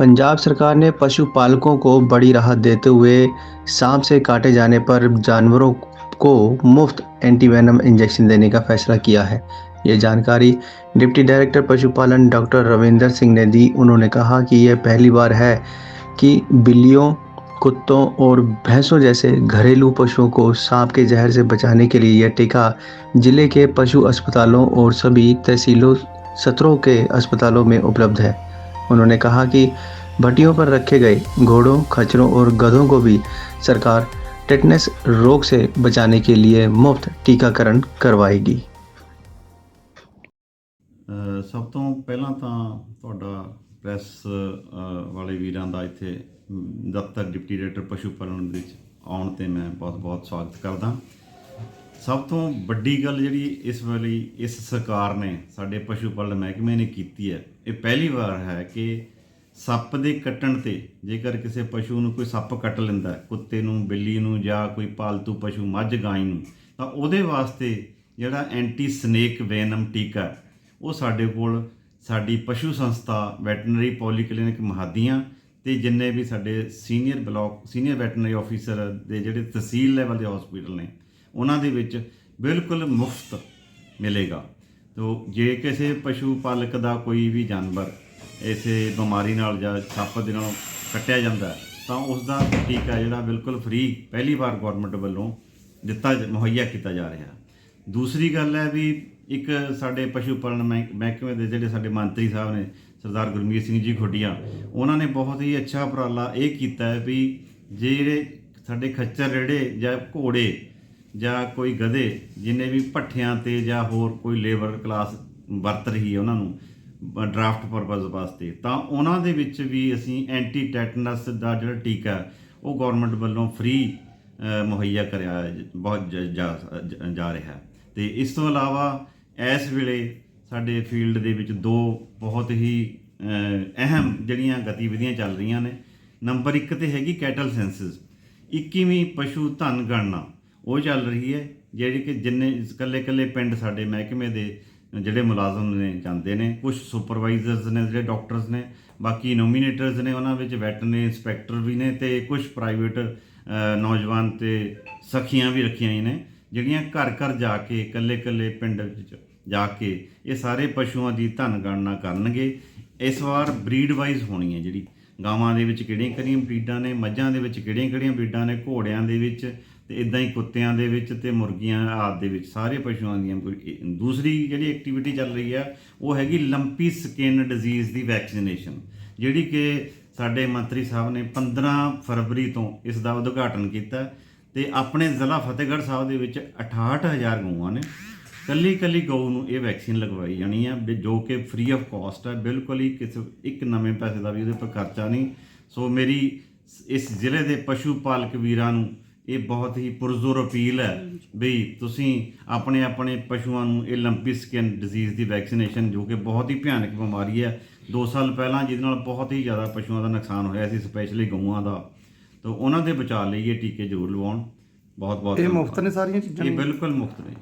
पंजाब सरकार ने पशुपालकों को बड़ी राहत देते हुए सांप से काटे जाने पर जानवरों को मुफ़्त एंटीवेनम इंजेक्शन देने का फैसला किया है। ये जानकारी डिप्टी डायरेक्टर पशुपालन डॉक्टर रविंदर सिंह ने दी। उन्होंने कहा कि यह पहली बार है कि बिल्लियों, कुत्तों और भैंसों जैसे घरेलू पशुओं को सांप के जहर से बचाने के लिए यह टीका ज़िले के पशु अस्पतालों और सभी तहसीलों, सत्रों के अस्पतालों में उपलब्ध है। उन्होंने कहा कि भट्टियों पर रखे गए घोड़ों खच्चरों और गधों को भी सरकार टेटनस रोग से बचाने के लिए मुफ्त टीकाकरण करवाएगी ਅ, ਸਭ ਤੋਂ ਪਹਿਲਾਂ ਤਾਂ ਤੁਹਾਡਾ ਪ੍ਰੈਸ ਅ, ਵਾਲੇ ਵੀਰਾਂ ਦਾ ਇੱਥੇ ਮ, ਦਫ਼ਤਰ ਡਿਪਟੀ ਡਾਇਰੈਕਟਰ ਪਸ਼ੂ ਪਾਲਣ ਦੇ ਵਿੱਚ ਆਉਣ ਤੇ ਮੈਂ ਬਹੁਤ-ਬਹੁਤ ਸਵਾਗਤ ਕਰਦਾ ਸਭ ਤੋਂ ਵੱਡੀ ਗੱਲ ਜਿਹੜੀ ਇਸ ਵੇਲੇ ਇਸ ਸਰਕਾਰ ਨੇ ਸਾਡੇ ਪਸ਼ੂ ਪਾਲਣ ਮਹਿਕਮੇ ਨੇ ਕੀਤੀ ਹੈ, ਇਹ ਪਹਿਲੀ ਵਾਰ ਹੈ ਕਿ ਸੱਪ ਦੇ ਕੱਟਣ ਤੇ ਜੇਕਰ ਕਿਸੇ ਪਸ਼ੂ ਨੂੰ ਕੋਈ ਸੱਪ ਕੱਟ ਲੈਂਦਾ ਕੁੱਤੇ ਨੂੰ, ਬਿੱਲੀ ਨੂੰ ਜਾਂ ਕੋਈ ਪਾਲਤੂ ਪਸ਼ੂ ਮੱਝ ਗਾਂ ਨੂੰ, ਤਾਂ ਉਹਦੇ ਵਾਸਤੇ ਜਿਹੜਾ ਐਂਟੀ ਸਨੇਕ ਵੈਨਮ ਟੀਕਾ ਉਹ ਸਾਡੇ ਕੋਲ ਸਾਡੀ ਪਸ਼ੂ ਸੰਸਥਾ ਵੈਟਰਨਰੀ ਪੋਲੀਕਲੀਨਿਕ ਮਹਾਦੀਆਂ ਤੇ ਜਿੰਨੇ ਵੀ ਸਾਡੇ senior block, senior veterinary officer ਦੇ ਜਿਹੜੇ ਤਹਿਸੀਲ ਲੈਵਲ ਦੇ ਹਸਪੀਟਲ ਨੇ ਉਹਨਾਂ ਦੇ ਵਿੱਚ ਬਿਲਕੁਲ ਮੁਫਤ ਮਿਲੇਗਾ। ਤੋ ਜੇ ਕਿਸੇ ਪਸ਼ੂ ਪਾਲਕ ਦਾ ਕੋਈ ਵੀ ਜਾਨਵਰ ਇਸੇ ਬਿਮਾਰੀ ਨਾਲ ਜਾਂ ਸੱਪ ਦੇ ਨਾਲ ਕੱਟਿਆ ਜਾਂਦਾ ਤਾਂ ਉਸ ਦਾ ਟੀਕਾ ਜਿਹੜਾ ਬਿਲਕੁਲ ਫ੍ਰੀ ਪਹਿਲੀ ਵਾਰ ਗਵਰਨਮੈਂਟ ਵੱਲੋਂ ਦਿੱਤਾ ਜ- ਮੁਹੱਈਆ ਕੀਤਾ ਜਾ ਰਿਹਾ। ਦੂਸਰੀ ਗੱਲ ਹੈ ਵੀ ਇੱਕ ਸਾਡੇ ਪਸ਼ੂ ਪਾਲਣ ਮਹਿ- ਮਹਿਕਮੇ ਦੇ ਜਿਹੜੇ ਸਾਡੇ ਮੰਤਰੀ ਸਾਹਿਬ ਨੇ, ਸਰਦਾਰ ਗੁਰਮੀਤ ਸਿੰਘ ਜੀ ਖੁੱਡੀਆਂ, ਉਹਨਾਂ ਨੇ ਬਹੁਤ ਹੀ ਅੱਛਾ ਉਪਰਾਲਾ ਇਹ ਕੀਤਾ ਹੈ ਵੀ ਜਿਹੜੇ ਸਾਡੇ ਖੱਚਰ ਰੇੜੇ ਜਾਂ ਘੋੜੇ ਜਾਂ ਕੋਈ ਗਧੇ ਜਿੰਨੇ ਵੀ ਭੱਠਿਆਂ ਤੇ ਜਾਂ ਹੋਰ ਕੋਈ ਲੇਬਰ ਕਲਾਸ ਵਰਤ ਰਹੀ ਹੈ ਉਹਨਾਂ ਨੂੰ ਡਰਾਫਟ ਪਰਪਸ ਵਾਸਤੇ, ਤਾਂ ਉਹਨਾਂ ਦੇ ਵਿੱਚ ਵੀ ਅਸੀਂ ਐਂਟੀ ਟੈਟਨਸ ਦਾ ਜਿਹੜਾ ਟੀਕਾ ਉਹ ਗਵਰਨਮੈਂਟ ਵੱਲੋਂ ਫ੍ਰੀ ਮੁਹੱਈਆ ਕਰਿਆ ਬਹੁਤ ਜਾ ਰਿਹਾ ਹੈ। ਤੇ ਇਸ ਤੋਂ ਇਲਾਵਾ ਇਸ ਵੇਲੇ ਸਾਡੇ ਫੀਲਡ ਦੇ ਵਿੱਚ ਦੋ ਬਹੁਤ ਹੀ ਅਹਿਮ ਜਿਹੜੀਆਂ ਗਤੀਵਿਧੀਆਂ ਚੱਲ ਰਹੀਆਂ ਨੇ। ਨੰਬਰ 1 ਤੇ ਹੈਗੀ ਕੈਟਲ ਸੈਂਸਸ 21ਵੀਂ ਪਸ਼ੂ ਧਨ ਗਣਨਾ। ਉਹ ਚੱਲ ਰਹੀ ਹੈ, ਜਿਹੜੀ ਕਿ ਜਿੰਨੇ ਇਕੱਲੇ ਇਕੱਲੇ ਪਿੰਡ ਸਾਡੇ ਮਹਿਕਮੇ ਦੇ ਜਿਹੜੇ ਮੁਲਾਜ਼ਮ ਨੇ, ਜਾਂਦੇ ਨੇ ਕੁਝ ਸੁਪਰਵਾਈਜ਼ਰਸ ਨੇ, ਜਿਹੜੇ ਡਾਕਟਰਸ ਨੇ, ਬਾਕੀ ਨੋਮੀਨੇਟਰਸ ਨੇ, ਉਹਨਾਂ ਵਿੱਚ ਵੈਟਰਨਰੀ ਇੰਸਪੈਕਟਰ ਵੀ ਨੇ ਤੇ ਕੁਝ ਪ੍ਰਾਈਵੇਟ ਨੌਜਵਾਨ ਤੇ ਸਖੀਆਂ ਵੀ ਰੱਖੀਆਂ ਹੀ ਨੇ, ਜਿਹੜੀਆਂ ਘਰ ਘਰ ਜਾ ਕੇ ਇਕੱਲੇ ਇਕੱਲੇ ਪਿੰਡ ਵਿੱਚ ਜਾ ਕੇ ਇਹ ਸਾਰੇ ਪਸ਼ੂਆਂ ਦੀ ਧਨ ਗਣਨਾ ਕਰਨਗੇ। ਇਸ ਵਾਰ ਬਰੀਡ ਵਾਈਜ਼ ਹੋਣੀ ਹੈ ਜਿਹੜੀ। ਗਾਵਾਂ ਦੇ ਵਿੱਚ ਕਿਹੜੀਆਂ ਕਿਹੜੀਆਂ ਬਰੀਡਾਂ ਨੇ, ਮੱਝਾਂ ਦੇ ਵਿੱਚ ਕਿਹੜੀਆਂ ਕਿਹੜੀਆਂ ਬਰੀਡਾਂ ਨੇ, ਘੋੜਿਆਂ ਦੇ ਵਿੱਚ ਤੇ ਇਦਾਂ ਹੀ ਕੁੱਤਿਆਂ ਦੇ ਵਿੱਚ ਤੇ ਮੁਰਗੀਆਂ ਆਦਿ ਦੇ ਵਿੱਚ, ਸਾਰੇ ਪਸ਼ੂਆਂ ਦੀਆਂ ਕੋਈ ਦੂਸਰੀ ਜਿਹੜੀ ਐਕਟੀਵਿਟੀ ਚੱਲ ਰਹੀ ਆ, ਉਹ ਹੈਗੀ ਲੰਪੀ ਸਕਿਨ ਡਿਜ਼ੀਜ਼ ਦੀ ਵੈਕਸੀਨੇਸ਼ਨ ਜਿਹੜੀ ਕਿ ਸਾਡੇ ਮੰਤਰੀ ਸਾਹਿਬ ਨੇ 15 ਫਰਵਰੀ ਤੋਂ ਇਸ ਦਾ ਉਦਘਾਟਨ ਕੀਤਾ ਤੇ ਆਪਣੇ ਜ਼ਿਲ੍ਹਾ ਫਤਿਹਗੜ੍ਹ ਸਾਹਿਬ ਦੇ ਵਿੱਚ 68000 ਗਊਆਂ ਨੇ ਕੱਲੀ ਕੱਲੀ ਗਊ ਨੂੰ ਇਹ ਵੈਕਸੀਨ ਲਗਵਾਈ ਜਾਣੀ ਆ, ਵੀ ਜੋ ਕਿ ਫ੍ਰੀ ਆਫ ਕਾਸਟ ਹੈ ਬਿਲਕੁਲ ਹੀ ਕਿਸੇ, ਇੱਕ ਨਵੇਂ ਪੈਸੇ ਦਾ ਵੀ ਉਹਦੇ ਉੱਪਰ ਖਰਚਾ ਨਹੀਂ। ਸੋ ਮੇਰੀ ਇਸ ਜ਼ਿਲ੍ਹੇ ਦੇ ਪਸ਼ੂ ਪਾਲਕ ਵੀਰਾਂ ਨੂੰ ਇਹ ਬਹੁਤ ਹੀ ਪੁਰਜ਼ੋਰ ਅਪੀਲ ਹੈ ਵੀ ਤੁਸੀਂ ਆਪਣੇ ਆਪਣੇ ਪਸ਼ੂਆਂ ਨੂੰ ਇਹ ਲੰਪੀ ਸਕਿਨ ਡਿਜ਼ੀਜ਼ ਦੀ ਵੈਕਸੀਨੇਸ਼ਨ ਜੋ ਕਿ ਬਹੁਤ ਹੀ ਭਿਆਨਕ ਬਿਮਾਰੀ ਹੈ 2 ਸਾਲ ਪਹਿਲਾਂ ਜਿਹਦੇ ਨਾਲ ਬਹੁਤ ਹੀ ਜ਼ਿਆਦਾ ਪਸ਼ੂਆਂ ਦਾ ਨੁਕਸਾਨ ਹੋਇਆ ਸੀ ਸਪੈਸ਼ਲੀ ਗਊਆਂ ਦਾ। ਤਾਂ ਉਹਨਾਂ ਦੇ ਬਚਾਅ ਲਈ ਇਹ ਟੀਕੇ ਜ਼ਰੂਰ ਲਵਾਉਣ। ਬਹੁਤ ਬਹੁਤ ਇਹ। ਮੁਫਤ ਨੇ ਸਾਰੀਆਂ ਚੀਜ਼ਾਂ ਇਹ ਬਿਲਕੁਲ ਮੁਫਤ ਨੇ।